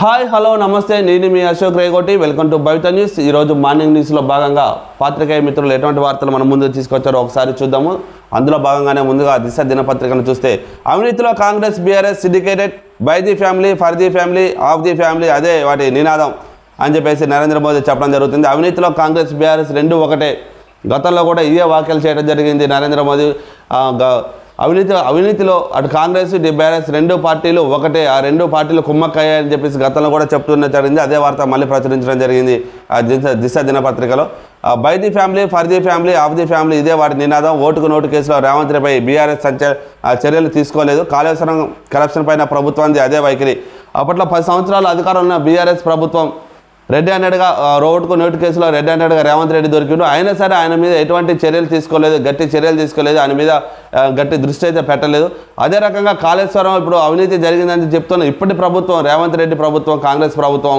Hi hello నమస్తే. నేను మీ Ashok Regoti welcome to Bavitha news. ఈరోజు మార్నింగ్ న్యూస్లో భాగంగా పాత్రికేయ మిత్రులు ఎటువంటి వార్తలు మన ముందు తీసుకొచ్చారో ఒకసారి చూద్దాము. అందులో భాగంగానే ముందుగా దిశ దినపత్రికను చూస్తే అవినీతిలో Congress BRS syndicated by the family for the family of the family అదే వాటి నినాదం అని చెప్పేసి నరేంద్ర మోదీ చెప్పడం జరుగుతుంది. అవినీతిలో కాంగ్రెస్ బీఆర్ఎస్ రెండు ఒకటే. గతంలో కూడా ఇదే వ్యాఖ్యలు చేయడం జరిగింది నరేంద్ర మోదీ. గ- అవినీతి అవినీతిలో అటు కాంగ్రెస్ ఇటు బీఆర్ఎస్ రెండు పార్టీలు ఒకటే ఆ రెండు పార్టీలు కుమ్మక్కయ్యాయని చెప్పేసి గతంలో కూడా చెప్తున్న జరిగింది. అదే వార్త మళ్ళీ ప్రచురించడం జరిగింది ఆ దిశ దిశ దినపత్రికలో. By the family for the family of the family ఇదే వాటి నినాదం. ఓటుకు నోటు కేసులో రేవంత్ రెడ్డిపై బీఆర్ఎస్ సంచ చర్యలు తీసుకోలేదు. కాళేశ్వరం కరప్షన్ పైన ప్రభుత్వానికి అదే వైఖరి. అప్పట్లో పది సంవత్సరాలు అధికారం ఉన్న బీఆర్ఎస్ ప్రభుత్వం రెడ్ హ్యాండెడ్గా రోడ్కు నోటు కేసులో రెడ్ హ్యాండెడ్గా రేవంత్ రెడ్డి దొరికిండు. అయినా సరే ఆయన మీద ఎటువంటి చర్యలు తీసుకోలేదు గట్టి చర్యలు తీసుకోలేదు ఆయన మీద గట్టి దృష్టి అయితే పెట్టలేదు. అదే రకంగా కాళేశ్వరం ఇప్పుడు అవినీతి జరిగిందని చెప్తున్న ఇప్పటి ప్రభుత్వం రేవంత్ రెడ్డి ప్రభుత్వం కాంగ్రెస్ ప్రభుత్వం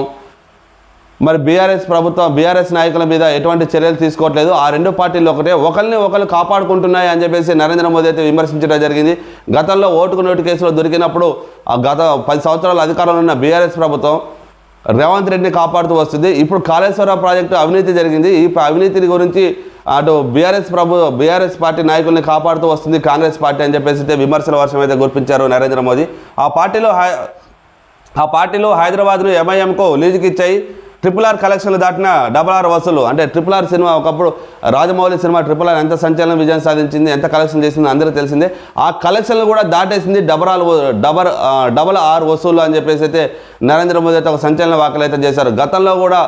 మరి బీఆర్ఎస్ ప్రభుత్వం బీఆర్ఎస్ నాయకుల మీద ఎటువంటి చర్యలు తీసుకోవట్లేదు. ఆ రెండు పార్టీలు ఒకటే ఒకరిని ఒకరు కాపాడుకుంటున్నాయి అని చెప్పేసి నరేంద్ర మోదీ అయితే విమర్శించడం జరిగింది. గతంలో ఓటుకు నోటు కేసులో దొరికినప్పుడు ఆ గత పది సంవత్సరాల అధికారంలో ఉన్న బీఆర్ఎస్ ప్రభుత్వం రేవంత్ రెడ్డిని కాపాడుతూ వస్తుంది. ఇప్పుడు కాళేశ్వర ప్రాజెక్టు అవినీతి జరిగింది. ఈ అవినీతిని గురించి అటు బీఆర్ఎస్ ప్రభు బీఆర్ఎస్ పార్టీ నాయకుల్ని కాపాడుతూ వస్తుంది కాంగ్రెస్ పార్టీ అని చెప్పేసి అయితే విమర్శల వర్షం అయితే గుర్పించారు నరేంద్ర మోదీ. ఆ పార్టీలో హై ఆ పార్టీలో హైదరాబాద్ను ఎంఐఎంకు లీజుకి ఇచ్చాయి. ట్రిపుల్ ఆర్ కలెక్షన్లు దాటిన డబల్ ఆర్ వసూలు. అంటే ట్రిపుల్ ఆర్ సినిమా ఒకప్పుడు రాజమౌళి సినిమా ట్రిపుల్ ఆర్ ఎంత సంచలన విజయం సాధించింది ఎంత కలెక్షన్ చేసింది అందరూ తెలిసిందే. ఆ కలెక్షన్లు కూడా దాటేసింది double R double double R వసూలు అని చెప్పేసి అయితే నరేంద్ర మోదీ అయితే ఒక సంచలన వ్యాఖ్యలు అయితే చేశారు. గతంలో కూడా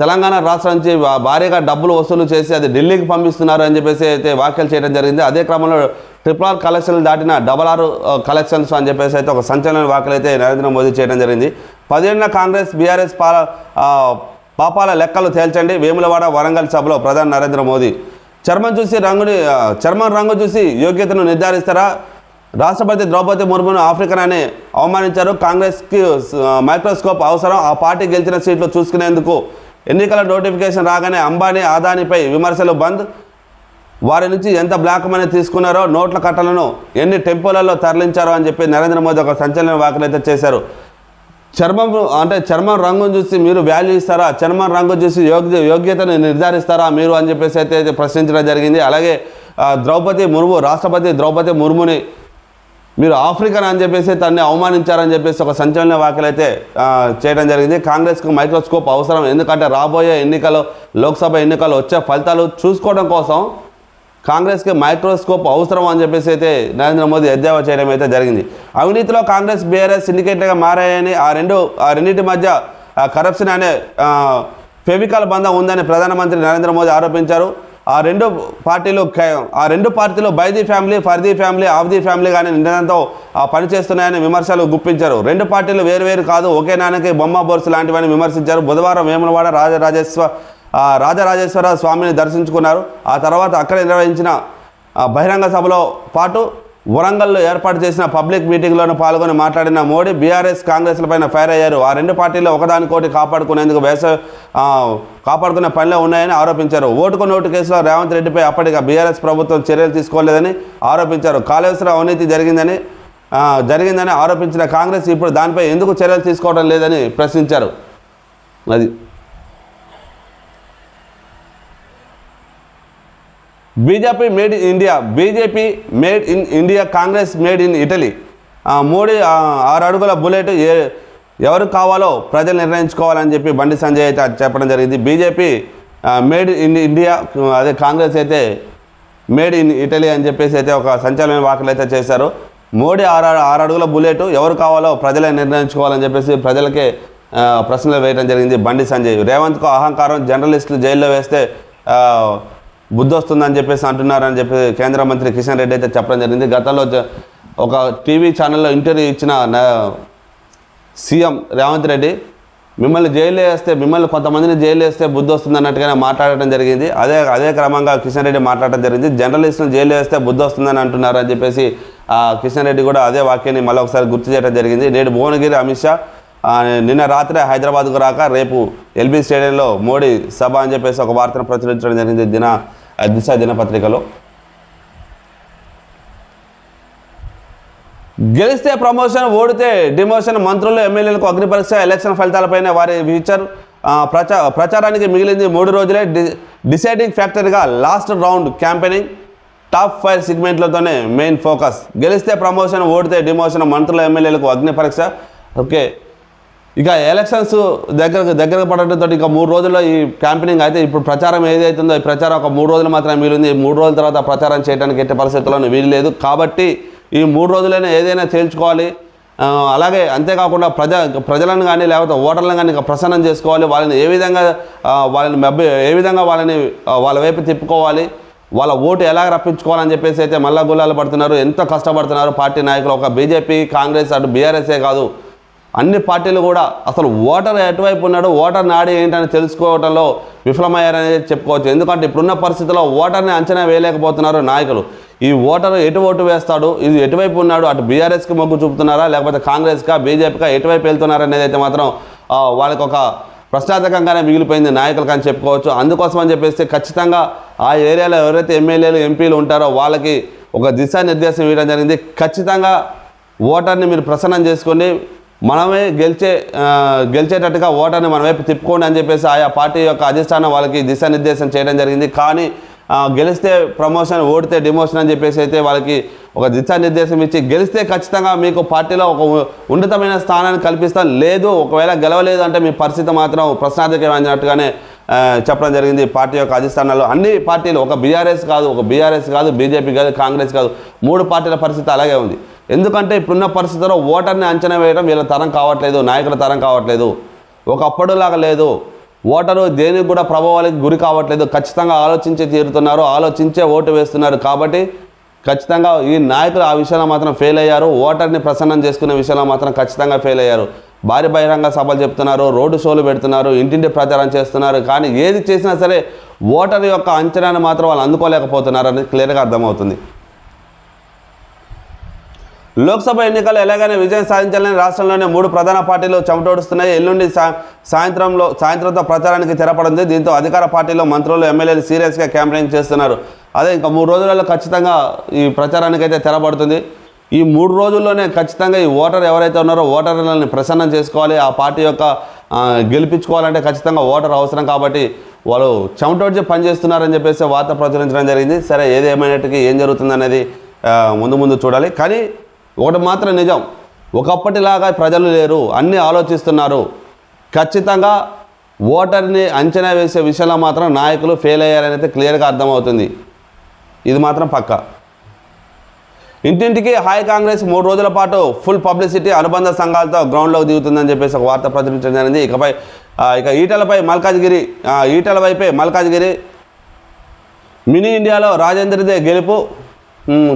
తెలంగాణ రాష్ట్రం నుంచి భారీగా డబ్బులు వసూలు చేసి అది ఢిల్లీకి పంపిస్తున్నారు అని చెప్పేసి అయితే వ్యాఖ్యలు చేయడం జరిగింది. అదే క్రమంలో ట్రిపుల్ ఆర్ కలెక్షన్లు దాటిన డబల్ ఆర్ కలెక్షన్స్ అని చెప్పేసి అయితే ఒక సంచలన వ్యాఖ్యలు అయితే నరేంద్ర మోదీ చేయడం జరిగింది. పదిహేడున కాంగ్రెస్ బీఆర్ఎస్ పాల పాపాల లెక్కలు తేల్చండి. వేములవాడ వరంగల్ సభలో ప్రధాని నరేంద్ర మోదీ. చర్మం చూసి రంగుని చర్మం రంగు చూసి యోగ్యతను నిర్ధారిస్తారా? రాష్ట్రపతి ద్రౌపది ముర్మును ఆఫ్రికన్ అని అవమానించారు. కాంగ్రెస్కి మైక్రోస్కోప్ అవసరం. ఆ పార్టీ గెలిచిన సీట్లు చూసుకునేందుకు ఎన్నికల నోటిఫికేషన్ రాగానే అంబానీ ఆదానిపై విమర్శలు బంద్. వారి నుంచి ఎంత బ్లాక్ మనీ తీసుకున్నారో నోట్ల కట్టలను ఎన్ని టెంపోలలో తరలించారో అని చెప్పి నరేంద్ర మోదీ ఒక సంచలన వ్యాఖ్యలు అయితే చేశారు. చర్మం అంటే చర్మం రంగును చూసి మీరు వాల్యూ ఇస్తారా? చర్మం రంగు చూసి యోగ్య యోగ్యతను నిర్ధారిస్తారా మీరు అని చెప్పేసి అయితే ప్రశ్నించడం జరిగింది. అలాగే ద్రౌపది ముర్ము రాష్ట్రపతి ద్రౌపది ముర్ముని మీరు ఆఫ్రికన్ అని చెప్పేసి తన్ని అవమానించారని చెప్పేసి ఒక సంచలన వ్యాఖ్యలు అయితే చేయడం జరిగింది. కాంగ్రెస్కు మైక్రోస్కోప్ అవసరం. ఎందుకంటే రాబోయే ఎన్నికలు లోక్సభ ఎన్నికలు వచ్చే ఫలితాలు చూసుకోవడం కోసం కాంగ్రెస్కి మైక్రోస్కోప్ అవసరం అని చెప్పేసి అయితే నరేంద్ర మోదీ ఎద్దేవా చేయడం అయితే జరిగింది. అవినీతిలో కాంగ్రెస్ బీఆర్ఎస్ సిండికేట్గా మారాయని ఆ రెండు ఆ రెండింటి మధ్య కరప్షన్ అనే ఫెమికల్ ఫెవికల్ బంధం ఉందని ప్రధానమంత్రి నరేంద్ర మోదీ ఆరోపించారు. ఆ రెండు పార్టీలు ఆ రెండు పార్టీలు by family for the family of the family కానీ నిందనతో పనిచేస్తున్నాయని విమర్శలు గుప్పించారు. రెండు పార్టీలు వేరువేరు కాదు ఒకే నాన్నకి బొమ్మ బొరుసు లాంటివని విమర్శించారు. బుధవారం వేములవాడ రాజరాజేశ్వర రాజరాజేశ్వర స్వామిని దర్శించుకున్నారు. ఆ తర్వాత అక్కడ నిర్వహించిన బహిరంగ సభలో పాటు వరంగల్లో ఏర్పాటు చేసిన పబ్లిక్ మీటింగ్లోనూ పాల్గొని మాట్లాడిన మోడీ బీఆర్ఎస్ కాంగ్రెస్లపైన ఫైర్ అయ్యారు. ఆ రెండు పార్టీలు ఒకదానికోటి కాపాడుకునేందుకు వేస కాపాడుకునే పనిలో ఉన్నాయని ఆరోపించారు. ఓటుకు నోటు కేసులో రేవంత్ రెడ్డిపై అప్పటిగా బీఆర్ఎస్ ప్రభుత్వం చర్యలు తీసుకోలేదని ఆరోపించారు. కాళేశ్వరం అవినీతి జరిగిందని జరిగిందని ఆరోపించిన కాంగ్రెస్ ఇప్పుడు దానిపై ఎందుకు చర్యలు తీసుకోవడం లేదని ప్రశ్నించారు. అది. BJP made in India BJP made in India Congress made in Italy. Modi ఆరు అడుగుల బుల్లెట్ ఏ ఎవరు కావాలో ప్రజలు నిర్ణయించుకోవాలని చెప్పి బండి సంజయ్ అయితే చెప్పడం జరిగింది. బీజేపీ మేడ్ ఇన్ ఇండియా అదే కాంగ్రెస్ అయితే మేడ్ ఇన్ ఇటలీ అని చెప్పేసి అయితే ఒక సంచలన వ్యాఖ్యలు అయితే చేశారు. మోడీ ఆరు ఆరు అడుగుల బుల్లెట్ ఎవరు కావాలో ప్రజలే నిర్ణయించుకోవాలని చెప్పేసి ప్రజలకే ప్రశ్నలు వేయడం జరిగింది బండి సంజయ్. రేవంత్కు అహంకారం జర్నలిస్టులు జైల్లో వేస్తే బుద్ధి వస్తుందని చెప్పేసి అంటున్నారని చెప్పి కేంద్ర మంత్రి కిషన్ రెడ్డి అయితే చెప్పడం జరిగింది. గతంలో ఒక టీవీ ఛానల్లో ఇంటర్వ్యూ ఇచ్చిన సీఎం రేవంత్ రెడ్డి మిమ్మల్ని జైలు వేస్తే మిమ్మల్ని కొంతమందిని జైలు వేస్తే బుద్ధి వస్తుంది అన్నట్టుగానే మాట్లాడటం జరిగింది. అదే అదే క్రమంగా కిషన్ రెడ్డి మాట్లాడటం జరిగింది. జర్నలిస్టులను జైలు వేస్తే బుద్ధి వస్తుందని అంటున్నారు అని చెప్పేసి కిషన్ రెడ్డి కూడా అదే వాక్యాన్ని మళ్ళీ ఒకసారి గుర్తు చేయడం జరిగింది. నేడు భువనగిరి అమిత్ షా నిన్న రాత్రి హైదరాబాద్కు రాక రేపు ఎల్బీ స్టేడియంలో మోడీ సభ అని చెప్పేసి ఒక వార్తను ప్రచురించడం జరిగింది. దిన దిశ దినపత్రికలో. గెలిస్తే ప్రమోషన్ ఓడితే డిమోషన్ మంత్రులు ఎమ్మెల్యేలకు అగ్నిపరీక్ష ఎలక్షన్ ఫలితాలపైన వారి ఫ్యూచర్ ప్రచా ప్రచారానికి మిగిలింది మూడు రోజులే డి deciding ఫ్యాక్టర్గా last round campaigning. Top five సిగ్మెంట్లతోనే main focus. గెలిస్తే ప్రమోషన్ ఓడితే డిమోషన్ మంత్రుల ఎమ్మెల్యేలకు అగ్నిపరీక్ష. ఓకే ఇక ఎలక్షన్స్ దగ్గర దగ్గర పడటంతో ఇక మూడు రోజుల్లో ఈ క్యాంపెయినింగ్ అయితే ఇప్పుడు ప్రచారం ఏదైతుందో ఈ ప్రచారం ఒక మూడు రోజులు మాత్రమే వీలుంది మూడు రోజుల తర్వాత ప్రచారం చేయడానికి ఎట్టి పరిస్థితుల్లోనూ వీలు లేదు. కాబట్టి ఈ మూడు రోజులైనా ఏదైనా తేల్చుకోవాలి అలాగే అంతేకాకుండా ప్రజ ప్రజలను కానీ లేకపోతే ఓటర్లను కానీ ఇంకా ప్రసన్నం చేసుకోవాలి. వాళ్ళని ఏ విధంగా వాళ్ళని మెబ్బ ఏ విధంగా వాళ్ళని వాళ్ళ వైపు తిప్పుకోవాలి. వాళ్ళ ఓటు ఎలా రప్పించుకోవాలని చెప్పేసి అయితే మళ్ళా గుల్లాలు పడుతున్నారు. ఎంతో కష్టపడుతున్నారు పార్టీ నాయకులు. ఒక బీజేపీ కాంగ్రెస్ అటు బీఆర్ఎస్ఏ కాదు. అన్ని పార్టీలు కూడా అసలు ఓటర్ ఎటువైపు ఉన్నాడు ఓటర్ నాడి ఏంటని తెలుసుకోవడంలో విఫలమయ్యారని చెప్పుకోవచ్చు. ఎందుకంటే ఇప్పుడున్న పరిస్థితుల్లో ఓటర్ని అంచనా వేయలేకపోతున్నారు నాయకులు. ఈ ఓటర్ ఎటు ఓటు వేస్తాడు ఇది ఎటువైపు ఉన్నాడు అటు బీఆర్ఎస్కి మొగ్గు చూపుతున్నారా లేకపోతే కాంగ్రెస్కా బీజేపీకా ఎటువైపు వెళ్తున్నారనేది అయితే మాత్రం వాళ్ళకి ఒక ప్రశ్నార్థకంగానే మిగిలిపోయింది నాయకులకు అని చెప్పుకోవచ్చు. అందుకోసం అని చెప్పేసి ఖచ్చితంగా ఆ ఏరియాలో ఎవరైతే ఎమ్మెల్యేలు ఎంపీలు ఉంటారో వాళ్ళకి ఒక దిశానిర్దేశం ఇవ్వడం జరిగింది. ఖచ్చితంగా ఓటర్ని మీరు ప్రసన్నం చేసుకోండి. మనమే గెలిచే గెలిచేటట్టుగా ఓటర్ని మన వైపు తిప్పుకోండి అని చెప్పేసి ఆయా పార్టీ యొక్క అధిష్టానం వాళ్ళకి దిశానిర్దేశం చేయడం జరిగింది. కానీ గెలిస్తే ప్రమోషన్ ఓడితే డిమోషన్ అని చెప్పేసి అయితే వాళ్ళకి ఒక దిశానిర్దేశం ఇచ్చి గెలిస్తే ఖచ్చితంగా మీకు పార్టీలో ఒక ఉన్నతమైన స్థానాన్ని కల్పిస్తాం. లేదు ఒకవేళ గెలవలేదు అంటే మీ పరిస్థితి మాత్రం ప్రశ్నార్థకమైనట్టుగానే చెప్పడం జరిగింది. పార్టీ యొక్క అధిష్టానాలు అన్ని పార్టీలు ఒక బీఆర్ఎస్ కాదు ఒక బీఆర్ఎస్ కాదు బీజేపీ కాదు కాంగ్రెస్ కాదు మూడు పార్టీల పరిస్థితి అలాగే ఉంది. ఎందుకంటే ఇప్పుడున్న పరిస్థితుల్లో ఓటర్ని అంచనా వేయడం వీళ్ళ తరం కావట్లేదు నాయకుల తరం కావట్లేదు. ఒకప్పుడులాగా లేదు. ఓటరు దేనికి కూడా ప్రభావాలకు గురి కావట్లేదు. ఖచ్చితంగా ఆలోచించి తీరుతున్నారు ఆలోచించే ఓటు వేస్తున్నారు కాబట్టి ఖచ్చితంగా ఈ నాయకులు ఆ విషయంలో మాత్రం ఫెయిల్ అయ్యారు. ఓటర్ని ప్రసన్నం చేసుకునే విషయంలో మాత్రం ఖచ్చితంగా ఫెయిల్ అయ్యారు. భారీ బహిరంగ సభలు చెప్తున్నారు రోడ్డు షోలు పెడుతున్నారు ఇంటింటి ప్రచారం చేస్తున్నారు. కానీ ఏది చేసినా సరే ఓటర్ యొక్క అంచనాను మాత్రం వాళ్ళు అందుకోలేకపోతున్నారు క్లియర్గా అర్థమవుతుంది. లోక్సభ ఎన్నికల్లో ఎలాగైనా విజయం సాధించాలని రాష్ట్రంలోని మూడు ప్రధాన పార్టీలు చెమటోడుస్తున్నాయి. ఎల్లుండి సా సాయంత్రంలో సాయంత్రంతో ప్రచారానికి తెరపడింది. దీంతో అధికార పార్టీలో మంత్రులు ఎమ్మెల్యేలు సీరియస్గా క్యాంపెయిన్ చేస్తున్నారు. అదే ఇంకా మూడు రోజులలో ఖచ్చితంగా ఈ ప్రచారానికి అయితే తెరపడుతుంది. ఈ మూడు రోజుల్లోనే ఖచ్చితంగా ఈ ఓటర్ ఎవరైతే ఉన్నారో ఓటర్లని ప్రసన్నం చేసుకోవాలి. ఆ పార్టీ యొక్క గెలిపించుకోవాలంటే ఖచ్చితంగా ఓటర్ అవసరం కాబట్టి వాళ్ళు చెమటోడ్చి పనిచేస్తున్నారని చెప్పేసి వార్త ప్రచురించడం జరిగింది. సరే ఏది ఏమైనట్టుకి ఏం జరుగుతుందనేది అనేది ముందు ముందు చూడాలి. కానీ ఒకటి మాత్రం నిజం. ఒకప్పటిలాగా ప్రజలు లేరు అన్నీ ఆలోచిస్తున్నారు. ఖచ్చితంగా ఓటర్ని అంచనా వేసే విషయంలో మాత్రం నాయకులు ఫెయిల్ అయ్యారనేది క్లియర్గా అర్థమవుతుంది. ఇది మాత్రం పక్క. ఇంటింటికి హాయ్ కాంగ్రెస్ మూడు రోజుల పాటు ఫుల్ పబ్లిసిటీ అనుబంధ సంఘాలతో గ్రౌండ్లోకి దిగుతుందని చెప్పేసి ఒక వార్త ప్రచురించడం జరిగింది. ఇకపై ఇక ఈటలపై మల్కాజ్గిరి ఈటల వైపే మల్కాజ్గిరి మినీ ఇండియాలో రాజేంద్రదే గెలుపు.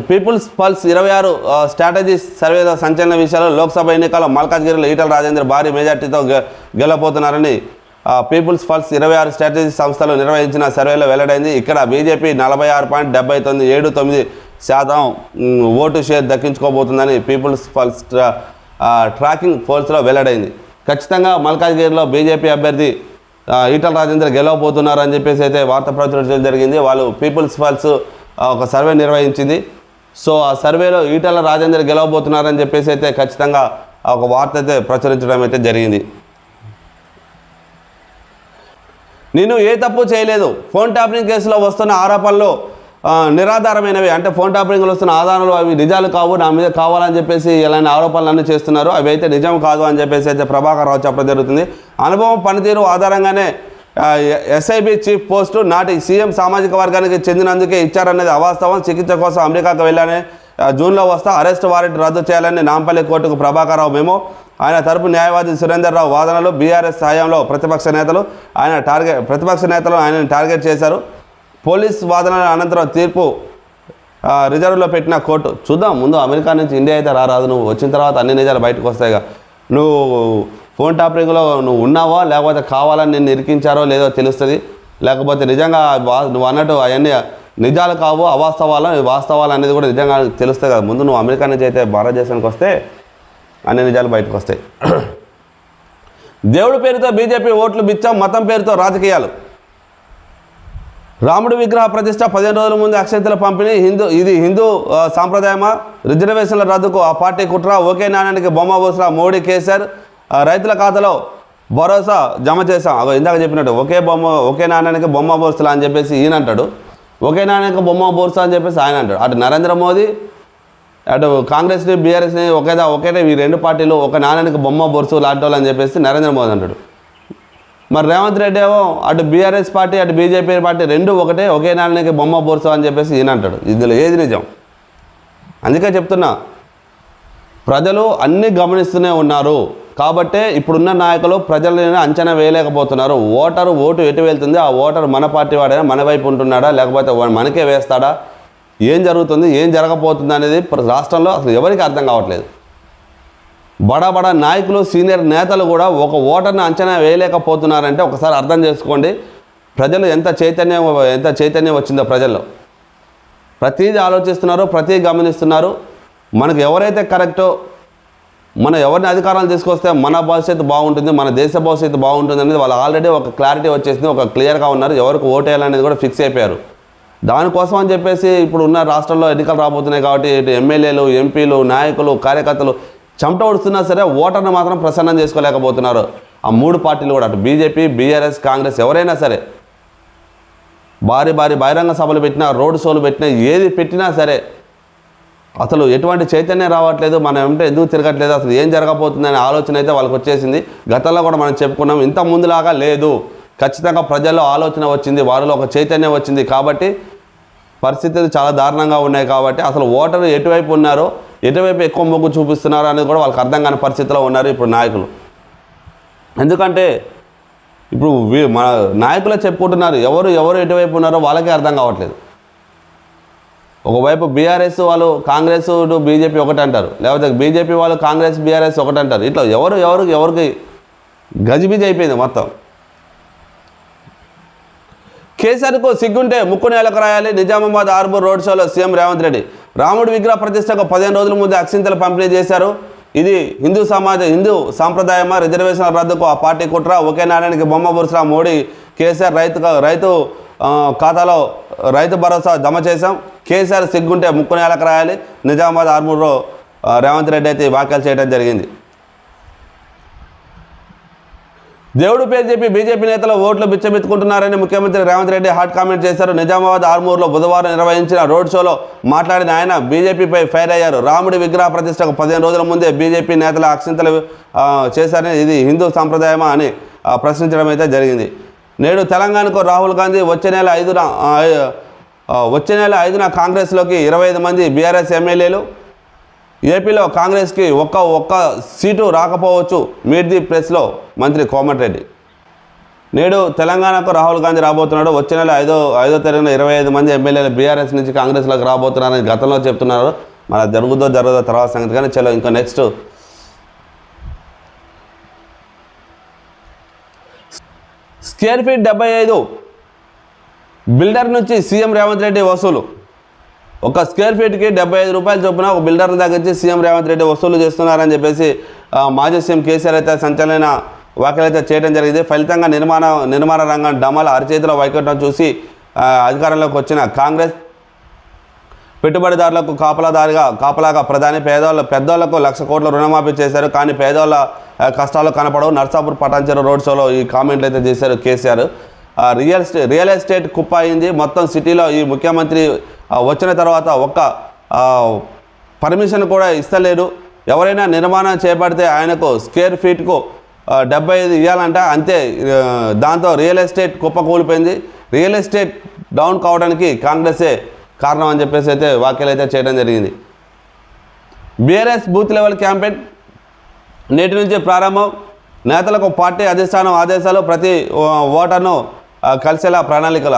పీపుల్స్ పల్స్ ఇరవై ఆరు స్ట్రాటజీ స్ట్రాటజీస్ సర్వే సంచలన విషయాలు లోక్సభ ఎన్నికల్లో మల్కాజ్గిరిలో ఈటల రాజేంద్ర భారీ మెజార్టీతో గెలపోతున్నారని పీపుల్స్ పల్స్ ఇరవై ఆరు స్ట్రాటజీ సంస్థలు నిర్వహించిన సర్వేలో వెల్లడైంది. ఇక్కడ బీజేపీ నలభై ఆరు పాయింట్ డెబ్బై తొమ్మిది ఏడు తొమ్మిది శాతం ఓటు షేర్ దక్కించుకోబోతుందని పీపుల్స్ పల్స్ ట్రాకింగ్ పోల్స్లో వెల్లడైంది. ఖచ్చితంగా మల్కాజ్గిరిలో బీజేపీ అభ్యర్థి ఈటల రాజేంద్ర గెలవబోతున్నారు అని చెప్పేసి అయితే వార్త ప్రచురించడం జరిగింది. వాళ్ళు పీపుల్స్ పల్స్ ఒక సర్వే నిర్వహించింది. సో ఆ సర్వేలో ఈటల రాజేందర్ గెలవబోతున్నారని చెప్పేసి అయితే ఖచ్చితంగా ఒక వార్త అయితే ప్రచురించడం అయితే జరిగింది. నేను ఏ తప్పు చేయలేదు. ఫోన్ ట్యాపింగ్ కేసులో వస్తున్న ఆరోపణలు నిరాధారమైనవి. అంటే ఫోన్ ట్యాపింగ్లో వస్తున్న ఆధారాలు అవి నిజాలు కావు నా మీద కావాలని చెప్పేసి ఇలాంటి ఆరోపణలు అన్నీ చేస్తున్నారు. అవి అయితే నిజం కాదు అని చెప్పేసి అయితే ప్రభాకర్ రావు చెప్పడం జరుగుతుంది. అనుభవం పనితీరు ఆధారంగానే ఎస్ఐబి చీఫ్ పోస్టు నాటి సీఎం సామాజిక వర్గానికి చెందినందుకే ఇచ్చారనేది అవాస్తవం. చికిత్స కోసం అమెరికాకు వెళ్ళానే జూన్లో వస్తా అరెస్ట్ వారెంట్ రద్దు చేయాలని నాంపల్లి కోర్టుకు ప్రభాకరరావు మేమో. మేము ఆయన తరపు న్యాయవాది సురేందర్ రావు వాదనలు బీఆర్ఎస్ సాయంలో ప్రతిపక్ష నేతలు ఆయన టార్గెట్ ప్రతిపక్ష నేతలు ఆయనను టార్గెట్ చేశారు. పోలీస్ వాదనల అనంతరం తీర్పు రిజర్వ్లో పెట్టిన కోర్టు. చూద్దాం ముందు అమెరికా నుంచి ఇండియా అయితే రారాదు. నువ్వు వచ్చిన తర్వాత అన్ని నిజాలు బయటకు వస్తాయిగా. నువ్వు ఫోన్ టాపరింగ్లో నువ్వు ఉన్నావా? లేకపోతే కావాలని నిన్ను ఇరికించారో లేదో తెలుస్తుంది. లేకపోతే నిజంగా వా- నువ్వు అన్నట్టు అవన్నీ నిజాలు కావు అవాస్తవాలు వాస్తవాలు అనేది కూడా నిజంగా తెలుస్తాయి కదా. ముందు నువ్వు అమెరికా నుంచి అయితే భారతదేశానికి వస్తే అన్ని నిజాలు బయటకు వస్తాయి. దేవుడి పేరుతో బీజేపీ ఓట్లు బిచ్చం మతం పేరుతో రాజకీయాలు. రాముడి విగ్రహ ప్రతిష్ట పదిహేను రోజుల ముందు అక్షంతల పంపిణీ హిందూ ఇది హిందూ సాంప్రదాయమా? రిజర్వేషన్ల రద్దుకు ఆ పార్టీ కుట్ర ఓకే నాణ్యానికి బొమ్మ బోసరా మోడీ కేసీఆర్. రైతుల ఖాతాలో భరోసా జమ చేశాం. అగో ఇందాక చెప్పినట్టు ఒకే బొమ్మ ఒకే నాణ్యానికి బొమ్మ బోర్సలా అని చెప్పేసి ఈయన అంటాడు. ఒకే నాణ్యానికి బొమ్మ బోర్సా అని చెప్పేసి ఆయన అంటాడు. అటు నరేంద్ర మోదీ అటు కాంగ్రెస్ని బీఆర్ఎస్ని ఒకేదా ఒకటే ఈ రెండు పార్టీలు ఒక నాణ్యానికి బొమ్మ బొరుసు లాంటి వాళ్ళు అని చెప్పేసి నరేంద్ర మోదీ అంటాడు. మరి రేవంత్ రెడ్డి ఏమో అటు బీఆర్ఎస్ పార్టీ అటు బీజేపీ పార్టీ రెండు ఒకటే ఒకే నాణ్యానికి బొమ్మ బొరుసు అని చెప్పేసి ఈయన అంటాడు. ఇందులో ఏది నిజం? అందుకే చెప్తున్నా ప్రజలు అన్నీ గమనిస్తూనే ఉన్నారు. కాబట్టే ఇప్పుడున్న నాయకులు ప్రజలని అంచనా వేయలేకపోతున్నారు. ఓటరు ఓటు ఎటు వెళ్తుంది? ఆ ఓటరు మన పార్టీ వాడైనా మన వైపు ఉంటున్నాడా? లేకపోతే వాడు మనకే వేస్తాడా? ఏం జరుగుతుంది? ఏం జరగబోతుంది అనేది ప్ర- రాష్ట్రంలో అసలు ఎవరికి అర్థం కావట్లేదు. బడా బడా నాయకులు సీనియర్ నేతలు కూడా ఒక ఓటర్ని అంచనా వేయలేకపోతున్నారంటే ఒకసారి అర్థం చేసుకోండి. ప్రజలు ఎంత చైతన్యం ఎంత చైతన్యం వచ్చిందో ప్రజల్లో. ప్రతిదీ ఆలోచిస్తున్నారు ప్రతిదీ గమనిస్తున్నారు. మనకు ఎవరైతే కరెక్టో మనం ఎవరిని అధికారాలు తీసుకొస్తే మన భవిష్యత్తు బాగుంటుంది మన దేశ భవిష్యత్తు బాగుంటుంది అనేది వాళ్ళు ఆల్రెడీ ఒక క్లారిటీ వచ్చేసింది ఒక క్లియర్గా ఉన్నారు ఎవరికి ఓటు వేయాలనేది కూడా ఫిక్స్ అయిపోయారు. దానికోసం అని చెప్పేసి ఇప్పుడు ఉన్న రాష్ట్రంలో ఎన్నికలు రాబోతున్నాయి కాబట్టి ఇటు ఎమ్మెల్యేలు ఎంపీలు నాయకులు కార్యకర్తలు చెమట ఉడుస్తున్నా సరే ఓటర్ని మాత్రం ప్రసన్నం చేసుకోలేకపోతున్నారు. ఆ మూడు పార్టీలు కూడా అటు బీజేపీ బీఆర్ఎస్ కాంగ్రెస్ ఎవరైనా సరే భారీ భారీ బహిరంగ సభలు పెట్టినా రోడ్ షోలు పెట్టినా ఏది పెట్టినా సరే అసలు ఎటువంటి చైతన్యం రావట్లేదు మనం ఏమిటో ఎందుకు తిరగట్లేదు అసలు ఏం జరగబోతుందనే ఆలోచన అయితే వాళ్ళకి వచ్చేసింది. గతంలో కూడా మనం చెప్పుకున్నాం ఇంత ముందులాగా లేదు. ఖచ్చితంగా ప్రజల్లో ఆలోచన వచ్చింది వారిలో ఒక చైతన్యం వచ్చింది కాబట్టి పరిస్థితులు చాలా దారుణంగా ఉన్నాయి కాబట్టి అసలు ఓటరు ఎటువైపు ఉన్నారో ఎటువైపు ఎక్కువ మొగ్గు చూపిస్తున్నారో అనేది కూడా వాళ్ళకి అర్థం కాని పరిస్థితిలో ఉన్నారు ఇప్పుడు నాయకులు. ఎందుకంటే ఇప్పుడు మన నాయకులే చెప్పుకుంటున్నారు ఎవరు ఎవరు ఎటువైపు ఉన్నారో వాళ్ళకే అర్థం కావట్లేదు. ఒకవైపు బీఆర్ఎస్ వాళ్ళు కాంగ్రెస్ బీజేపీ ఒకటి అంటారు లేకపోతే బీజేపీ వాళ్ళు కాంగ్రెస్ బీఆర్ఎస్ ఒకటి అంటారు ఇట్లా ఎవరు ఎవరు ఎవరికి గజిబిజి అయిపోయింది మొత్తం. కేసీఆర్కు సిగ్గుంటే ముక్కు నేలకు రాయాలి. నిజామాబాద్ ఆర్బూర్ రోడ్ షోలో సీఎం రేవంత్ రెడ్డి. రాముడి విగ్రహ ప్రతిష్టకు పదిహేను రోజుల ముందు అక్షింతలు పంపిణీ చేశారు. ఇది హిందూ సమాజ హిందూ సాంప్రదాయమా? రిజర్వేషన్ల రద్దుకు ఆ పార్టీ కుట్ర? ఒకే నాణానికి బొమ్మ బురుసరా? మోడీ కేసీఆర్ రైతు రైతు ఖాతాలో రైతు భరోసా జమ చేశాం. కేసీఆర్ సిగ్గుంటే ముక్కు నేలకు రాయాలి. నిజామాబాద్ ఆర్మూర్లో రేవంత్ రెడ్డి అయితే వ్యాఖ్యలు చేయడం జరిగింది. దేవుడు పేరు చెప్పి బీజేపీ నేతలు ఓట్లు బిచ్చమెత్తుకుంటున్నారని ముఖ్యమంత్రి రేవంత్ రెడ్డి హాట్ కామెంట్ చేశారు. నిజామాబాద్ ఆర్మూర్లో బుధవారం నిర్వహించిన రోడ్ షోలో మాట్లాడిన ఆయన బీజేపీపై ఫైర్ అయ్యారు. రాముడి విగ్రహ ప్రతిష్టకు పదిహేను రోజుల ముందే బీజేపీ నేతల అక్షింతలు చేశారని ఇది హిందూ సాంప్రదాయమా అని ప్రశ్నించడం అయితే జరిగింది. నేడు తెలంగాణకు రాహుల్ గాంధీ వచ్చే నెల ఐదున వచ్చే నెల ఐదున కాంగ్రెస్లోకి ఇరవై ఐదు మంది బీఆర్ఎస్ ఎమ్మెల్యేలు ఏపీలో కాంగ్రెస్కి ఒక్క ఒక్క సీటు రాకపోవచ్చు మీట్ ది ప్రెస్లో మంత్రి కోమటిరెడ్డి. నేడు తెలంగాణకు రాహుల్ గాంధీ రాబోతున్నాడు వచ్చే నెల ఐదో ఐదో తారీఖున ఇరవై ఐదు మంది ఎమ్మెల్యేలు బీఆర్ఎస్ నుంచి కాంగ్రెస్లోకి రాబోతున్నారని గతంలో చెప్తున్నారు. మన జరుగుదో జరగదో తర్వాత సంగతి కానీ చలో ఇంకా నెక్స్ట్ స్క్వేర్ ఫీట్ డెబ్బై ఐదు బిల్డర్ నుంచి సీఎం రేవంత్ రెడ్డి వసూలు. ఒక స్క్వేర్ ఫీట్కి డెబ్బై ఐదు రూపాయల చొప్పున ఒక బిల్డర్ దగ్గరించి సీఎం రేవంత్ రెడ్డి వసూలు చేస్తున్నారని చెప్పేసి మాజీ సీఎం కేసీఆర్ అయితే సంచలన వ్యాఖ్యలు అయితే చేయడం జరిగింది. ఫలితంగా నిర్మాణ నిర్మాణ రంగం డమాల అరచేతిలో వైకుంఠం చూసి అధికారంలోకి వచ్చిన కాంగ్రెస్ పెట్టుబడిదారులకు కాపలాదారిగా కాపలాగా ప్రధాని పేదోళ్ళ పెద్దోళ్ళకు లక్ష కోట్ల రుణమాఫీ చేశారు. కానీ పేదోళ్ళ కష్టాలు కనపడవు. నర్సాపూర్ పటాన్చెరు రోడ్ షోలో ఈ కామెంట్లు అయితే చేశారు KCR. Real estate real estate కుప్ప అయింది మొత్తం సిటీలో ఈ ముఖ్యమంత్రి వచ్చిన తర్వాత ఒక్క పర్మిషన్ కూడా ఇస్తలేరు ఎవరైనా నిర్మాణం చేపడితే ఆయనకు స్క్వేర్ ఫీట్కు డెబ్బై ఐదు ఇవ్వాలంటే అంతే దాంతో రియల్ ఎస్టేట్ కుప్ప కూలిపోయింది రియల్ ఎస్టేట్ డౌన్ కావడానికి కాంగ్రెసే కారణం అని చెప్పేసి అయితే వ్యాఖ్యలు అయితే చేయడం జరిగింది. బీఆర్ఎస్ బూత్ లెవెల్ క్యాంపెయిన్ నేటి నుంచి ప్రారంభం. నేతలకు పార్టీ అధిష్టానం ఆదేశాలు ప్రతి ఓటర్ను కలిసేలా ప్రణాళికలు